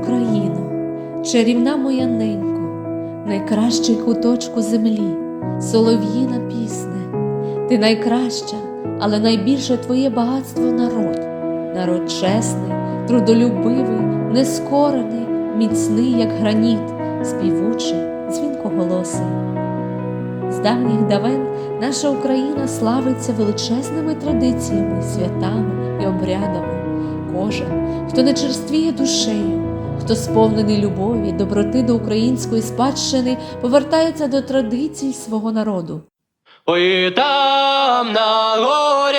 Україно, чарівна моя ненько, найкращий куточку землі, солов'їна пісне, ти найкраща, але найбільше твоє багатство народ, народ чесний, трудолюбивий, нескорений, міцний, як граніт, співучий, дзвінкоголосий. З давніх давен наша Україна славиться величезними традиціями, святами і обрядами. Кожен, хто не черствіє душею, хто сповнений любові, доброти до української спадщини, повертається до традицій свого народу. Ой, там на горі,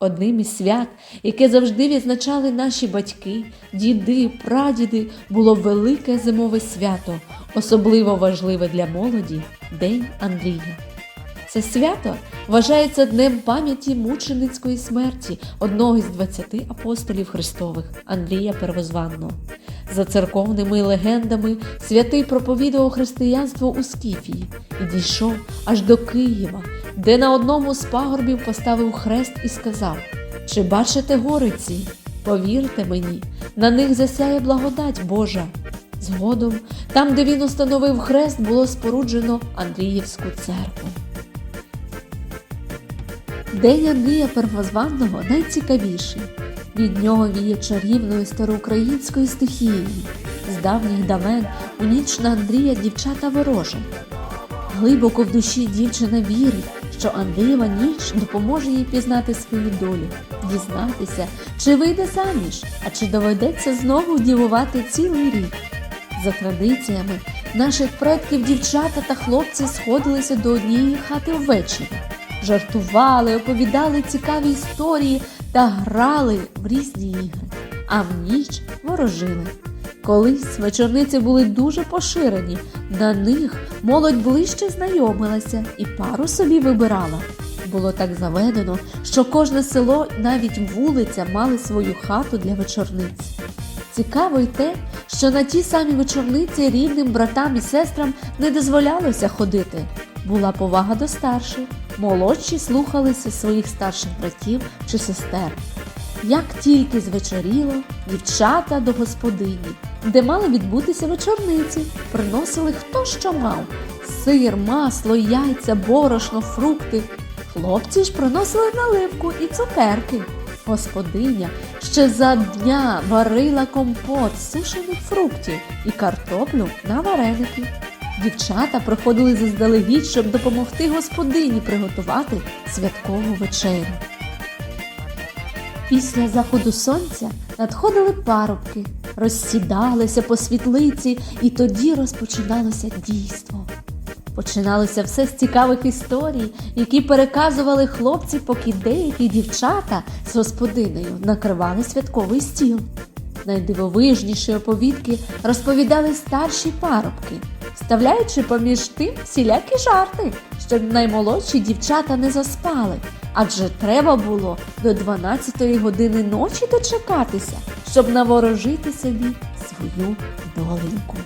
Одним із свят, яке завжди відзначали наші батьки, діди, прадіди, було велике зимове свято, особливо важливе для молоді День Андрія. Це свято вважається днем пам'яті мученицької смерті одного із 20 апостолів Христових Андрія Первозванного. За церковними легендами святий проповідував християнство у Скіфії і дійшов аж до Києва, де на одному з пагорбів поставив хрест і сказав: Чи бачите гори ці? Повірте мені, на них засяє благодать Божа. Згодом, там, де він установив хрест, було споруджено Андріївську церкву. День Андрія Первозванного найцікавіший. Від нього віє чарівною староукраїнською стихією. З давніх давен у ніч на Андрія дівчата ворожать. Глибоко в душі дівчина вірить, що Андрієва ніч допоможе їй пізнати свою долю, дізнатися, чи вийде заміж, а чи доведеться знову дівувати цілий рік. За традиціями наших предків дівчата та хлопці сходилися до однієї хати ввечері, жартували, оповідали цікаві історії та грали в різні ігри, а в ніч ворожили. Колись вечорниці були дуже поширені, на них молодь ближче знайомилася і пару собі вибирала. Було так заведено, що кожне село, навіть вулиця, мали свою хату для вечорниць. Цікаво й те, що на ті самі вечорниці рідним братам і сестрам не дозволялося ходити. Була повага до старших, молодші слухалися своїх старших братів чи сестер. Як тільки звечоріло, дівчата до господині, де мали відбутися вечорниці, приносили хто що мав: сир, масло, яйця, борошно, фрукти. Хлопці ж приносили наливку і цукерки. Господиня ще за дня варила компот сушених фруктів і картоплю на вареники. Дівчата приходили заздалегідь, щоб допомогти господині приготувати святкову вечерю. Після заходу сонця надходили парубки, розсідалися по світлиці, і тоді розпочиналося дійство. Починалося все з цікавих історій, які переказували хлопці, поки деякі дівчата з господинею накривали святковий стіл. Найдивовижніші оповідки розповідали старші парубки, вставляючи поміж тим всілякі жарти, щоб наймолодші дівчата не заспали, адже треба було до 12-ї години ночі дочекатися, щоб наворожити собі свою доленьку.